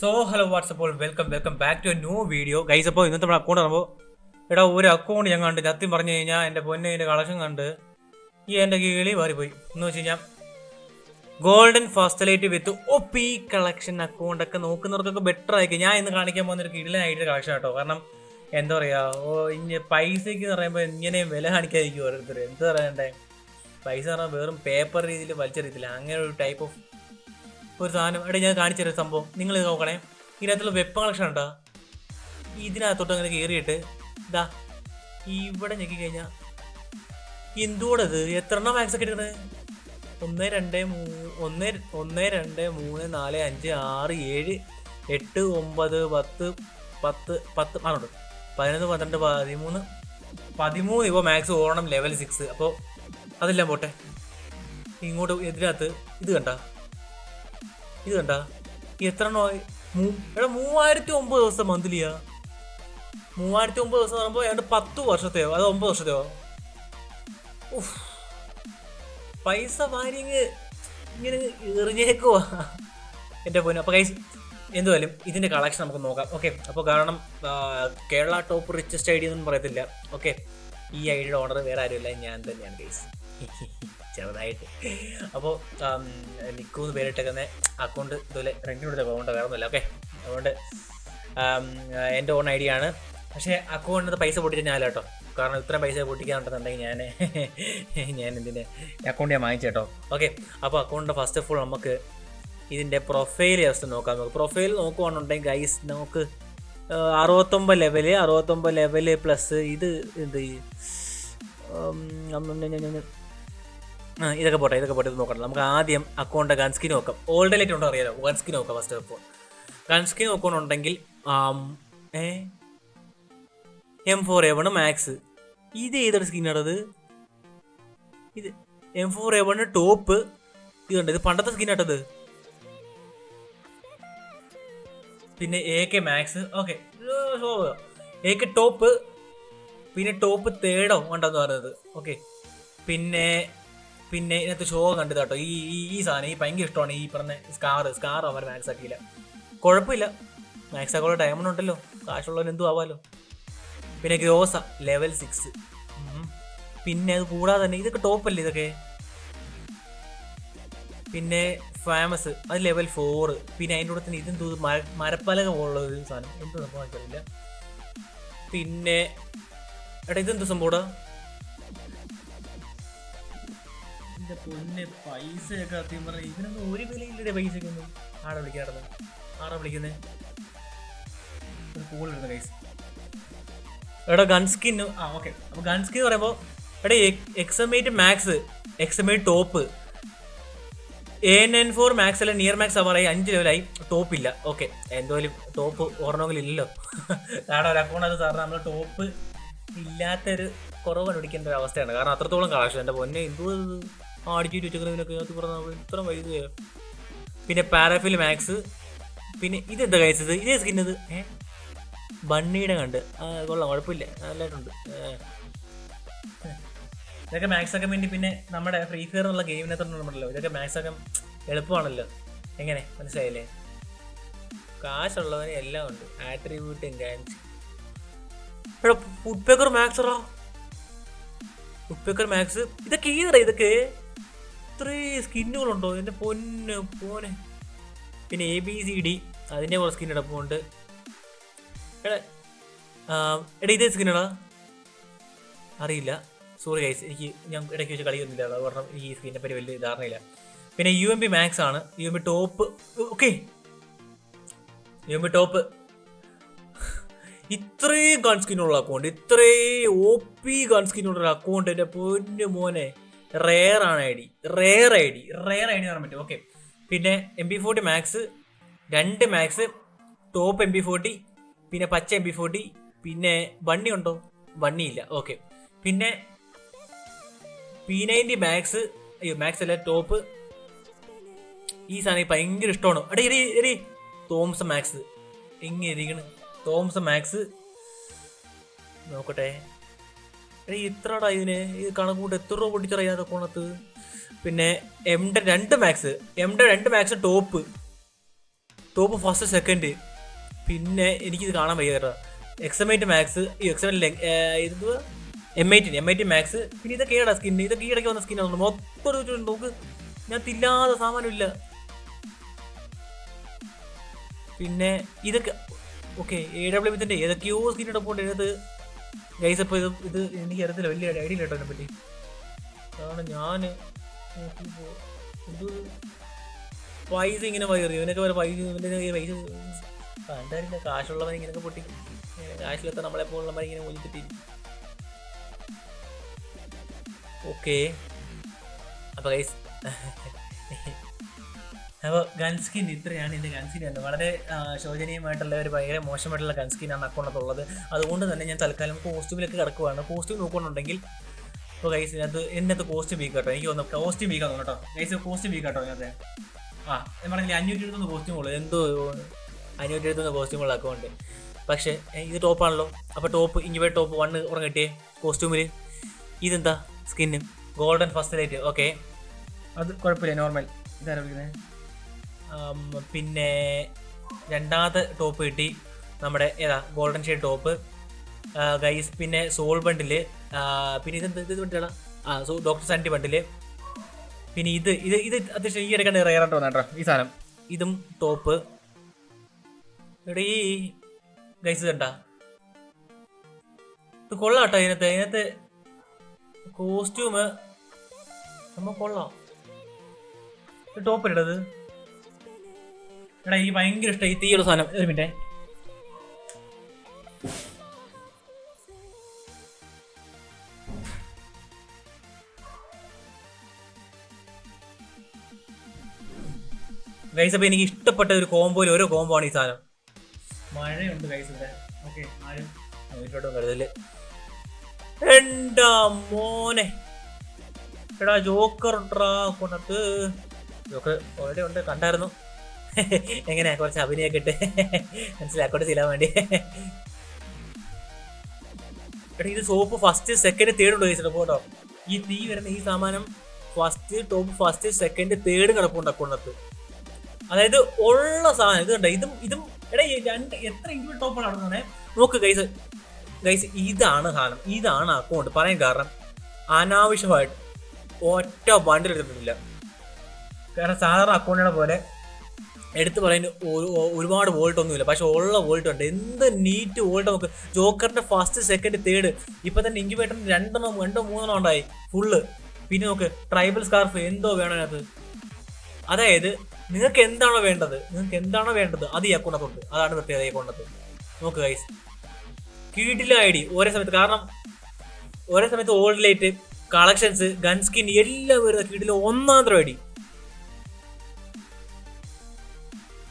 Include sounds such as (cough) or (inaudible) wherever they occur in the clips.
So hello വാട്സപ്പോൾ welcome welcome back to a new video guys അപ്പോൾ ഇന്നത്തെ നമ്മുടെ account പറയുമ്പോൾ എടാ ഒരു അക്കൗണ്ട് ഞാൻ കണ്ട്. സത്യം പറഞ്ഞു കഴിഞ്ഞാൽ എന്റെ പൊന്നെ എന്റെ കളക്ഷൻ കണ്ട് ഈ എന്റെ കീഴിൽ മാറിപ്പോയി. എന്ന് വെച്ച് കഴിഞ്ഞാൽ golden ഫാസ്റ്റലൈറ്റ് with O P collection account ഒക്കെ നോക്കുന്നവർക്കൊക്കെ ബെറ്റർ ആയിരിക്കും. ഞാൻ ഇന്ന് കാണിക്കാൻ പോകുന്ന ഒരു കിടിലായിട്ട് കളക്ഷൻ കേട്ടോ കാരണം എന്താ പറയുക ഓ ഇനി പൈസയ്ക്ക് എന്ന് പറയുമ്പോൾ ഇങ്ങനെ വില കാണിക്കാതിരിക്കും ഓരോരുത്തർ എന്താ പറയണ്ടേ പൈസ എന്ന് പറഞ്ഞാൽ വെറും പേപ്പർ രീതിയിൽ വലിച്ചെറിയത്തില്ല അങ്ങനെ ഒരു ടൈപ്പ് ഓഫ് ഒരു സാധനം. എടാ ഞാൻ കാണിച്ചു തരാം സംഭവം. നിങ്ങൾ ഇത് നോക്കണേ. ഇതിനകത്തുള്ള വെപ്പ് കളക്ഷൻ ഉണ്ടോ? ഇതിനകത്തോട്ട് അങ്ങനെ കയറിയിട്ട് ഇതാ ഇവിടെ ഞെക്കി കഴിഞ്ഞാൽ എന്തുകൂടെ ഇത് എത്ര എണ്ണം മാക്സ് ഒക്കെ എടുക്കണേ? ഒന്ന് രണ്ട് മൂ ഒന്ന് ഒന്ന് രണ്ട് മൂന്ന് നാല് അഞ്ച് ആറ് ഏഴ് എട്ട് ഒമ്പത് പത്ത് പത്ത് പത്ത് ആണോ പതിനൊന്ന് പന്ത്രണ്ട് പതിമൂന്ന് പതിമൂന്ന് ഇപ്പോൾ മാക്സ് ഓണം ലെവൽ സിക്സ് അപ്പോൾ അതെല്ലാം പോട്ടെ. ഇങ്ങോട്ട് എതിരകത്ത് ഇത് കണ്ട. ഇത് കണ്ട എത്ര എടാ മൂവായിരത്തി ഒമ്പത് ദിവസം മന്ത്ലിയാ മൂവായിരത്തി ഒമ്പത് ദിവസം പറയുമ്പോൾ ഏതാണ്ട് പത്ത് വർഷത്തെയോ? അത് ഒമ്പത് വർഷത്തെയോ? ഉഫ്. പൈസ വാരിങ് ഇങ്ങനെ എറിഞ്ഞേക്കുവാ. എന്റെ പൊന്നു. അപ്പോൾ കൈസ് എന്തുവായാലും ഇതിന്റെ കളക്ഷൻ നമുക്ക് നോക്കാം. ഓക്കെ അപ്പോൾ കാരണം കേരള ടോപ്പ് റിച്ചസ്റ്റ് ഐ എന്ന് പറയത്തില്ല. ഓക്കെ ഈ ഐഡിയുടെ ഓണർ വേറെ ആരുമില്ല. ഞാൻ തന്നെയാണ് കൈസ് (laughs) ചെറുതായിട്ട്. അപ്പോൾ നിൽക്കുമെന്ന് പേരിട്ടേക്കുന്ന അക്കൗണ്ട് ഇതുപോലെ റെന്റിനോട് അക്കൗണ്ട് വേറെ ഒന്നുമില്ല ഓക്കെ അതുകൊണ്ട് എന്റെ ഓൺ ഐ ഡി ആണ്. പക്ഷേ അക്കൗണ്ടിനകത്ത് പൈസ പൊട്ടിച്ചാൽ കേട്ടോ. കാരണം ഇത്രയും പൈസ പൊട്ടിക്കാനുണ്ടെന്നുണ്ടെങ്കിൽ (laughs) ഞാൻ ഞാൻ ഇതിന്റെ അക്കൗണ്ട് ഞാൻ വാങ്ങിച്ചു കേട്ടോ. ഓക്കെ അപ്പോൾ അക്കൗണ്ടിന്റെ ഫസ്റ്റ് ഓഫ് ഓൾ നമുക്ക് ഇതിന്റെ പ്രൊഫൈൽ ജസ്റ്റ് നോക്കാം. നമുക്ക് പ്രൊഫൈൽ നോക്കുവാണെന്നുണ്ടെങ്കിൽ ഗൈസ് നമുക്ക് അറുപത്തൊമ്പത് ലെവൽ അറുപത്തൊമ്പത് ലെവൽ പ്ലസ് ഇത് എന്ത് ഇതൊക്കെ പോട്ടെ ഇതൊക്കെ പോട്ടെ ഇത് നോക്കണം നമുക്ക് ആദ്യം അക്കൗണ്ട് ഗൺസ്കിൻ നോക്കാം. ഓൾഡ് ലൈറ്റ് ഉണ്ടോ അറിയാലോ? ഗൺസ്കിൻ നോക്കാം first of all gun skin skin ഏ? M four A one max ഇത് ഏതൊരു സ്കിന്നാണത് ഇത് M four A one top ഇതുണ്ട് ഇത് പണ്ടത്തെ സ്കിൻ സ്കിന്നാട്ടത് പിന്നെ A K max okay A K top പിന്നെ ടോപ്പ് തേർഡോ ഉണ്ടെന്ന് പറയുന്നത്. ഓക്കെ പിന്നെ പിന്നെ ഇതിനകത്ത് ഷോ കണ്ടത് കേട്ടോ. ഈ ഈ സാധനം ഈ ഭയങ്കര ഇഷ്ടമാണ്. ഈ പറഞ്ഞ സ്കാർ സ്കാർ അവർ മാക്സ് ആക്കിയില്ല. കുഴപ്പമില്ല. മാക്സ് ആക്കോളെ ഡയമണ്ട് ഉണ്ടല്ലോ. കാശുള്ളവൻ എന്തു ആവാലോ. പിന്നെ ഗ്രോസ ലെവൽ സിക്സ് പിന്നെ അത് കൂടാതെ തന്നെ ഇതൊക്കെ ടോപ്പല്ലേ ഇതൊക്കെ? പിന്നെ ഫേമസ് അത് ലെവൽ ഫോറ് പിന്നെ അതിന്റെ കൂടെ തന്നെ ഇതെന്തോ ഇത് മര മരപ്പലക പോലുള്ള ഒരു സാധനം. എന്ത് സംഭവം പിന്നെ എടാ ഇതെന്ത് സംഭവം എന്റെ പൊന്നെ പൈസയൊക്കെ സത്യം പറഞ്ഞ ഇതിനൊന്നും ഒരു വിലയില്ലേ പൈസക്കൊന്നും ആടെ വിളിക്കാറുണ്ട് ആടെ വിളിക്കുന്നേ? ഒരു കൂളിടുന്ന കൈസ് എടാ ഗൺ സ്കിൻ ആ ഓക്കെ അപ്പോൾ ഗൺ സ്കിൻ പറയുമ്പോൾ എടാ എക്സമേറ്റ് max എക്സമേറ്റ് top A nine four max അല്ല നിയർ മാക്സ് അവറായി അഞ്ച് ലെവലായി ടോപ്പ് ഇല്ല. ഓക്കെ എന്തോലും ടോപ്പ് ഓർണമെങ്കിൽ ഇല്ലല്ലോ കാരണം ഒരു അക്കൗണ്ട് അത് സാറിന് നമ്മൾ ടോപ്പ് ഇല്ലാത്തൊരു കുറവ് കണ്ടുപിടിക്കേണ്ട ഒരു അവസ്ഥയാണ്. കാരണം അത്രത്തോളം കളക്ഷൻ എന്റെ പൊന്നെ എന്തോ ഇത് അടിച്ചിട്ട് വെച്ചേക്കുന്നതിനൊക്കെ അത് പറഞ്ഞാൽ ഇത്ര വൈദ്യുതി പിന്നെ പാരാഫിൽ മാക്സ്. പിന്നെ ഇതെന്താ കഴിച്ചത് ഇതേ? സ്കിന്നത് ഏ? ബണ്ണിയുടെ കണ്ട്. കൊള്ളാം കുഴപ്പമില്ല. നല്ലതായിട്ടുണ്ട്. ഇതൊക്കെ മാക്സ് വേണ്ടി പിന്നെ നമ്മുടെ ഫ്രീ ഫയർ എന്നുള്ള ഗെയിമിനകത്തുണ്ടല്ലോ ഇതൊക്കെ മാക്സ് എളുപ്പമാണല്ലോ. എങ്ങനെ? മനസ്സിലായില്ലേ? കാശുള്ളവന് എല്ലാം ഉണ്ട്. ആട്രിബ്യൂട്ടും ഗാൻസ് എടാ ഫുഡ് പേക്കർ മാക്സറോ ഫുഡ് പേക്കർ മാക്സ് ഇതൊക്കെ ഏതാ ഇതൊക്കെ? ഇത്രയും സ്കിന്നുകളുണ്ടോ? എന്റെ പൊന്ന് പോനെ. പിന്നെ എ ബി സി ഡി അതിന്റെ കുറേ സ്കിൻ കിടപ്പുണ്ട്. എടാ എടാ ഇതേ സ്കിന്നാടാ. അറിയില്ല. സോറി ഗൈസ് എനിക്ക് ഞാൻ ഇടയ്ക്ക് വെച്ച് കളിയൊന്നുമില്ല. അത് കാരണം ഈ സ്കിന്നെ പറ്റി വലിയ ധാരണയില്ല. പിന്നെ യു എം ബി മാക്സ് ആണ്. U M B top okay. U M B top ഇത്രയും ഗൺ സ്കിന്നുള്ള അക്കൗണ്ട് ഇത്രയും ഒ പി ഗൺ സ്കിന്നുള്ള അക്കൗണ്ട് എന്റെ പൊന്നു മോനെ. റെയർ ആണ് I D. Rare I D. Rare I D പറയാൻ പറ്റും. ഓക്കെ പിന്നെ എം ബി ഫോർട്ടി മാക്സ് രണ്ട് max top M B forty പിന്നെ പച്ച എം ബി ഫോർട്ടി പിന്നെ ബണ്ണി ഉണ്ടോ? ബണ്ണി ഇല്ല. ഓക്കെ പിന്നെ പി നയന്റി മാക്സ് അയ്യോ മാക്സ് അല്ല ടോപ്പ് ഈ സാധനം ഭയങ്കര ഇഷ്ടമാണ്. എടേ എടേ എടേ. തോംസ് മാക്സ് എങ്ങനെ ഇരിക്കണ്? തോംസൺ മാക്സ് നോക്കട്ടെ. ഇത്രടാ ഇതിന്. ഇത് കണക്കൂട്ട് എത്ര രൂപ പൊട്ടിച്ചറിയാതെ കോണത്ത് പിന്നെ എംടെ രണ്ട് മാക്സ് എംടെ രണ്ട് max top top first second പിന്നെ എനിക്കിത് കാണാൻ വയ്യ കേട്ടോ. എക്സമൈറ്റ് മാക്സ് ഈ എക്സമൈറ്റ് ഇത് M I T M I T max പിന്നെ ഇതൊക്കെ ഏടാ സ്കിൻ ഇതൊക്കെ ഈടയ്ക്ക് വന്ന സ്കിന്നാണ് മൊത്തം ഒരു നോക്ക്. ഞാൻ തില്ലാതെ സാമാനമില്ല പിന്നെ ഇതൊക്കെ ഓക്കെ എ ഡബ്ല്യു ഇതിന്റെ ഏതൊക്കെയോ സ്കിൻ പോകേണ്ടത് ഗൈസ് അപ്പോൾ ഇത് ഇത് എനിക്ക് അറിയത്തില്ല. വലിയ ഐഡിയ കേട്ടോ അതിനെ പറ്റി. അതാണ് ഞാൻ പൈസ ഇങ്ങനെ വയറി. ഇവനൊക്കെ വരെ പൈസ പൈസ കണ്ടാരില്ല കാശുള്ളവൻ ഇങ്ങനെയൊക്കെ പൊട്ടി കാശിലെത്താൻ നമ്മളെ പോലുള്ളവർ ഇങ്ങനെ ഒലിച്ചിട്ടി ഓക്കേ. അപ്പോൾ ഗൈസ് അപ്പോൾ ഗൺസ്കിൻ ഇത്രയാണ് എന്റെ ഗൺസ്കിൻ എന്ന് വളരെ ശോചനീയമായിട്ടുള്ള ഒരു ഭയങ്കര മോശമായിട്ടുള്ള ഗൺസ്കിനാണ് അക്കൗണ്ടത്തുള്ളത് അതുകൊണ്ട് തന്നെ ഞാൻ തൽക്കാലം കോസ്റ്റ്യൂമിലൊക്കെ കിടക്കുവാണ്. കോസ്റ്റ്യൂം നോക്കുന്നുണ്ടെങ്കിൽ ഇപ്പോൾ ഗൈസ് ഇതിനകത്ത് അത് കോസ്റ്റ്യൂം വീക്ക് കേട്ടോ എനിക്ക് തോന്നുന്നു കോസ്റ്റ്യൂം വീക്കാണ് കേട്ടോ. ഗൈസ് കോസ്റ്റ്യൂം വീക്ക് കേട്ടോ ഇതിനകത്ത്. ആ ഞാൻ പറഞ്ഞില്ല അഞ്ഞൂറ്റി എഴുതുന്ന കോസ്റ്റ്യൂം ഉള്ളൂ. എന്തോ അഞ്ഞൂറ്റി എഴുപത്തൊന്ന് കോസ്റ്റ്യൂമുള്ള അക്കൗണ്ട് പക്ഷേ ഇത് ടോപ്പാണല്ലോ അപ്പോൾ ടോപ്പ് ഇനി പോയി ടോപ്പ് വണ്ണ് ഉറങ്ങിട്ടേ കോസ്റ്റ്യൂമിൽ ഇതെന്താ? സ്കിന്നും ഗോൾഡൻ ഫസ്റ്റ് ലൈറ്റ് ഓക്കെ അത് കുഴപ്പമില്ല. നോർമൽ ഇതാരാ പിന്നെ രണ്ടാമത്തെ ടോപ്പ് കിട്ടി നമ്മുടെ ഏതാ ഗോൾഡൻ ഷെയ്ഡ് ടോപ്പ് ഗൈസ് പിന്നെ സോൾ ബണ്ടിൽ പിന്നെ ഇത് ഇത് ബണ്ടിലാണ് ആ സോ ഡോക്ടർ സാന്റി ബണ്ടിൽ പിന്നെ ഇത് ഇത് ഇത് അത്യാവശ്യം ഈ ഇടയ്ക്കാണ് റയറായിട്ട് വന്നേട്ടോ ഈ സാധനം. ഇതും ടോപ്പ് എടീ ഗൈസ് കണ്ട ഇത് കൊള്ളാം കേട്ടോ ഇതിനകത്ത് ഇതിനകത്ത് കോസ്റ്റ്യൂമ് നമ്മൾ കൊള്ളാം. ടോപ്പ് ഇടത്. എടാ എനിക്ക് ഭയങ്കര ഇഷ്ടം ഈ തീയുള്ള സാധനം. ഒരു മിനിറ്റേ. ഗൈസ് അപ്പോൾ എനിക്ക് ഇഷ്ടപ്പെട്ട ഒരു കോംബോയിൽ ഓരോ കോംബോ ആണ് ഈ സാധനം. മഴയുണ്ട് ഗൈസ് ഇവിടെ. ഓക്കെ ആരും നോക്കിയിട്ടോട്ടും കരുതൽ എന്താ മോനെ. എടാ ജോക്കർ ഡ്രാ കൊണ്ടത് ജോക്കർ ഓൾറെഡി ഉണ്ട് കണ്ടായിരുന്നു. എങ്ങനെയാ? കുറച്ച് അഭിനയൊക്കെ ഇട്ട് മനസ്സിലാക്കോട്ട് ചെയ്യാൻ വേണ്ടി. എടാ ഇത് സോപ്പ് ഫസ്റ്റ് സെക്കൻഡ് തേർഡ് ഉണ്ടോ പോട്ടോ. ഈ തീ വരുന്ന ഈ സാമാനം first top first second third കിടപ്പുണ്ട് അക്കൗണ്ടത്ത് അതായത് ഉള്ള സാധനം. ഇത് കണ്ട? ഇതും ഇതും എടാ രണ്ട് എത്ര ഇൻക്ലൂഡ് ടോപ്പാണ് നടന്നത് നോക്ക് ഗൈസ് ഗൈസ് ഇതാണ് സാധനം. ഇതാണ് അക്കൗണ്ട് പറയാൻ കാരണം അനാവശ്യമായിട്ട് ഒറ്റ ബണ്ടിൽ എടുത്തിട്ടില്ല. കാരണം സാധാരണ അക്കൗണ്ടിനെ പോലെ എടുത്തു പറയുന്ന ഒരു- ഒരുപാട് വോൾട്ട് ഒന്നുമില്ല. പക്ഷെ ഉള്ള വോൾട്ട് ഉണ്ട്. എന്ത് നീറ്റ് വോൾട്ട് നമുക്ക്. ജോക്കറിന്റെ ഫസ്റ്റ് സെക്കൻഡ് തേർഡ് ഇപ്പൊ തന്നെ ഇൻക്യുബേറ്ററിന് രണ്ടെണ്ണം രണ്ടോ മൂന്നെണ്ണം ഉണ്ടായി. ഫുള്ള് പിന്നെ നോക്ക് ട്രൈബൽ സ്കാർഫ് എന്തോ വേണം അതിനകത്ത്. അതായത് നിങ്ങൾക്ക് എന്താണോ വേണ്ടത്? നിങ്ങൾക്ക് എന്താണോ വേണ്ടത് അത് ഈ അക്കൗണ്ടത്തുണ്ട് അതാണ് പ്രത്യേകത ഈ അക്കൗണ്ടത്ത് നോക്ക് ഗൈസ് കീഡിലെ ഐ ഡി ഒരേ സമയത്ത്. കാരണം ഒരേ സമയത്ത് old light collections gun skin എല്ലാം വരുന്ന കീഡിലെ ഒന്നാം തരം ഐ ഡി.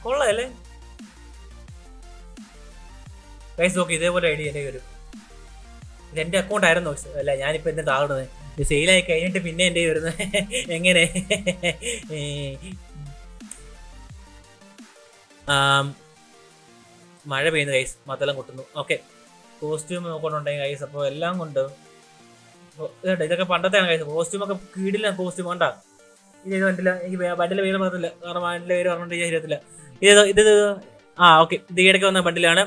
കൊള്ളാല്ലേ? ഗൈസ് നോക്കി ഇതേപോലെ ഐ ഡി എന്റെ വരും. ഇത് എന്റെ അക്കൗണ്ട് ആയിരുന്നു അല്ല ഞാനിപ്പോൾ എന്നെ താഴുന്നത്. ഇത് സെയിലായി കഴിഞ്ഞിട്ട് പിന്നെ എന്റെ വരുന്നത്. (laughs) എങ്ങനെ? (laughs) മഴ പെയ്യുന്നു കൈസ് മതെല്ലാം കൊട്ടുന്നു. ഓക്കെ കോസ്റ്റ്യൂം നോക്കൊണ്ടുണ്ടെങ്കിൽ കൈസ് അപ്പോൾ എല്ലാം കൊണ്ട് ഇതുണ്ട്. ഇതൊക്കെ പണ്ടത്തെയാണ് കൈസ് കോസ്റ്റ്യൂം ഒക്കെ കീടില്ല കോസ്റ്റ്യൂം ഇത് ഇത് കണ്ടില്ല എനിക്ക് വണ്ടിയിലെ പേര് പറഞ്ഞില്ല കാരണം വണ്ടിയിലെ പേര് പറഞ്ഞിട്ട് ഞാൻ ശരിയത്തില്ല ഇത് ഇത് ആ ഓക്കെ ഇത് ഈയിടയ്ക്ക് വന്ന ബണ്ടിലാണ്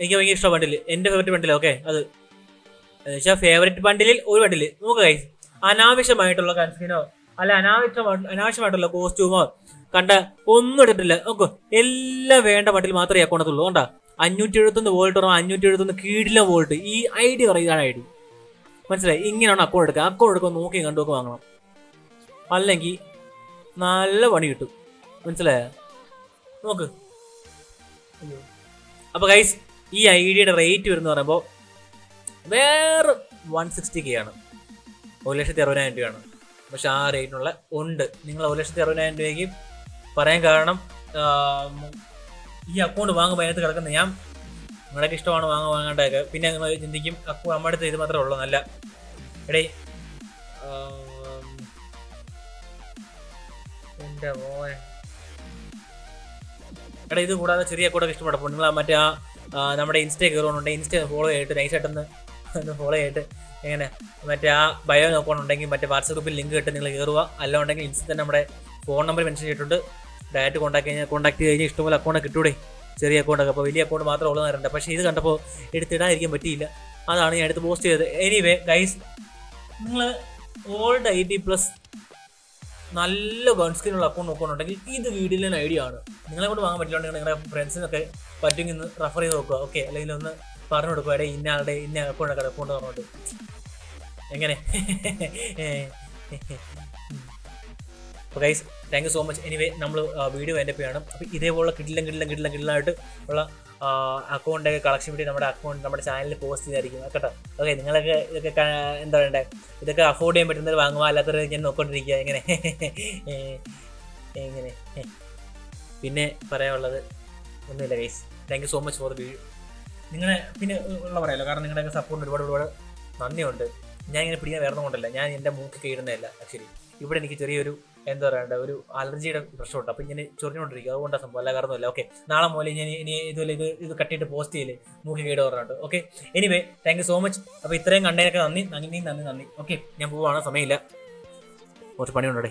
എനിക്ക് ഭയങ്കര ഇഷ്ടം ബണ്ടിൽ എന്റെ ഫേവറേറ്റ് ബണ്ടിൽ ഓക്കെ അത്. എന്നുവെച്ചാൽ ഫേവറേറ്റ് ബണ്ടിലിൽ ഒരു ബണ്ടിൽ നോക്കുക അനാവശ്യമായിട്ടുള്ള കൺസ്കിനോ അല്ല അനാവശ്യമായിട്ട് അനാവശ്യമായിട്ടുള്ള കോസ്റ്റ്യൂമോ കണ്ട ഒന്നും എടുത്തിട്ടില്ല. നോക്കൂ എല്ലാം വേണ്ട ബണ്ടിൽ മാത്രമേ അക്കൗണ്ടത്തുള്ളൂ കണ്ടാ അഞ്ഞൂറ്റി എഴുപത്തൊന്ന് വോൾട്ട് പറഞ്ഞാൽ അഞ്ഞൂറ്റി എഴുപത്തൊന്ന് കീഴിലെ വോൾട്ട് ഈ ഐ ഡി പറയുന്നതാണ് ഐ ഡി. മനസ്സിലായി? ഇങ്ങനെയാണ് അക്കൗണ്ട് എടുക്കുക. അക്കൗണ്ട് എടുക്കുക നോക്കി കണ്ടുമൊക്കെ വാങ്ങണം. അല്ലെങ്കിൽ നല്ല പണി കിട്ടും. മനസ്സിലായോ? നോക്ക്. അപ്പോൾ ഗൈസ് ഈ ഐ റേറ്റ് വരുന്ന പറയുമ്പോൾ വേറെ വൺ സിക്സ്റ്റി കെ ആണ്. ഒരു ലക്ഷത്തി അറുപതിനായിരം രൂപയാണ്. പക്ഷെ ആ റേറ്റിനുള്ള ഉണ്ട്. നിങ്ങൾ ഒരു ലക്ഷത്തി അറുപതിനായിരം രൂപയ്ക്ക് പറയാൻ കാരണം ഈ അക്കൗണ്ട് വാങ്ങുമ്പോൾ അതിനകത്ത് കിടക്കുന്ന ഞാൻ നിങ്ങളൊക്കെ ഇഷ്ടമാണ് വാങ്ങാൻ വാങ്ങേണ്ടതൊക്കെ പിന്നെ നിങ്ങൾ ചിന്തിക്കും അക്കൗണ്ട് നമ്മുടെ അടുത്ത് ഇത് മാത്രമേ ഉള്ളൂ നല്ല എടേ എന്റെ മോനെ. എടാ ഇത് കൂടാതെ ചെറിയ കൂടെ ഇഷ്ടപ്പെടും നിങ്ങൾ മറ്റേ ആ നമ്മുടെ ഇൻസ്റ്റ കയറുന്നുണ്ടെങ്കിൽ ഇൻസ്റ്റ ഫോളോ ചെയ്തിട്ട് നൈസായിട്ടൊന്ന് ഒന്ന് ഫോളോ ചെയ്തിട്ട് എങ്ങനെ മറ്റേ ആ ബയോ നോക്കുകയാണെന്നുണ്ടെങ്കിൽ മറ്റേ വാട്സപ്പ് ഗ്രൂപ്പിൽ ലിങ്ക് കിട്ടും നിങ്ങൾ കയറുക. അല്ലാണ്ടെങ്കിൽ ഇൻസ്റ്റ തന്നെ നമ്മുടെ ഫോൺ നമ്പർ മെൻഷൻ ചെയ്തിട്ടുണ്ട്. ഡയറക്റ്റ് കോൺടാക്ട് കഴിഞ്ഞാൽ കോൺടാക്ട് കഴിഞ്ഞാൽ ഇഷ്ടംപോലെ അക്കൗണ്ട് കിട്ടൂടെ. ചെറിയ അക്കൗണ്ടൊക്കെ അപ്പോൾ വലിയ അക്കൗണ്ട് മാത്രമേ ഉള്ളൂ ഉള്ളതാറുണ്ട് പക്ഷേ ഇത് കണ്ടപ്പോൾ എടുത്തിടാതിരിക്കാൻ പറ്റിയില്ല. അതാണ് ഞാൻ എടുത്ത് പോസ്റ്റ് ചെയ്തത്. എനിവേ ഗൈസ് നിങ്ങൾ ഓൾഡ് ഐ ടി പ്ലസ് നല്ല ഗൺ സ്ക്രീനുള്ള അക്കൗണ്ട് നോക്കുന്നുണ്ടെങ്കിൽ ഇത് വീഡിയോയിലെ ഐഡിയ ആണ്. നിങ്ങളെ കൊണ്ട് വാങ്ങാൻ പറ്റില്ലെങ്കിൽ നിങ്ങളുടെ ഫ്രണ്ട്സിനൊക്കെ പറ്റുമെങ്കിൽ ഒന്ന് റെഫർ ചെയ്ത് നോക്കുക. ഓക്കെ അല്ലെങ്കിൽ ഒന്ന് പറഞ്ഞു കൊടുക്കുക. എടേ ഇന്ന ആളുടെ ഇന്ന അക്കൗണ്ട് അക്കൗണ്ട് പറഞ്ഞിട്ട് എങ്ങനെ? അപ്പോൾ guys thank you so much anyway നമ്മൾ വീഡിയോ എന്റെ ചെയ്യണം. അപ്പോൾ ഇതേപോലുള്ള കിടിലം കിടിലം കിടിലം കിടിലായിട്ട് ഉള്ള അക്കൗണ്ടൊക്കെ കളക്ഷൻ വീഡിയോ നമ്മുടെ അക്കൗണ്ട് നമ്മുടെ ചാനലിൽ പോസ്റ്റ് ചെയ്തായിരിക്കും. കേട്ടോ? ഓക്കെ നിങ്ങളൊക്കെ ഇതൊക്കെ എന്താ പറയണ്ടേ? ഇതൊക്കെ അഫോർഡ് ചെയ്യാൻ പറ്റുന്നത് വാങ്ങുക അല്ലാത്തവർ ഞാൻ നോക്കൊണ്ടിരിക്കുക എങ്ങനെ? എങ്ങനെ? പിന്നെ പറയാനുള്ളത് ഒന്നുമില്ല guys thank you so much for the video നിങ്ങളെ പിന്നെ ഉള്ള പറയാമല്ലോ കാരണം നിങ്ങളുടെയൊക്കെ സപ്പോർട്ട് ഒരുപാട് ഒരുപാട് നന്ദിയുണ്ട്. ഞാൻ ഇങ്ങനെ പിടിക്കാൻ വേറെ കൊണ്ടല്ല. ഞാൻ എന്റെ മൂക്ക് കയറുന്നതല്ല ആക്ച്വലി ഇവിടെ എനിക്ക് ചെറിയൊരു എന്താ പറയണ്ട ഒരു അലർജിയുടെ പ്രശ്നമുണ്ട്. അപ്പൊ ഇങ്ങനെ ചൊറിഞ്ഞുകൊണ്ടിരിക്കുക. അതുകൊണ്ടാ സംഭവം. അല്ല കാരണമല്ല ഓക്കെ നാളെ മുതൽ ഞാൻ ഇനി ഇതുപോലെ ഇത് ഇത് കട്ടിയിട്ട് പോസ്റ്റ് ചെയ്യൽ. മൂക്കി കേട് പറഞ്ഞിട്ട് okay anyway thank you so much അപ്പൊ ഇത്രയും കണ്ടതിനൊക്കെ നന്ദി. നന്ദി നന്ദി നന്ദി. ഓക്കെ ഞാൻ പോവാണ്. സമയമില്ല. കുറച്ച് പണിയുണ്ടേ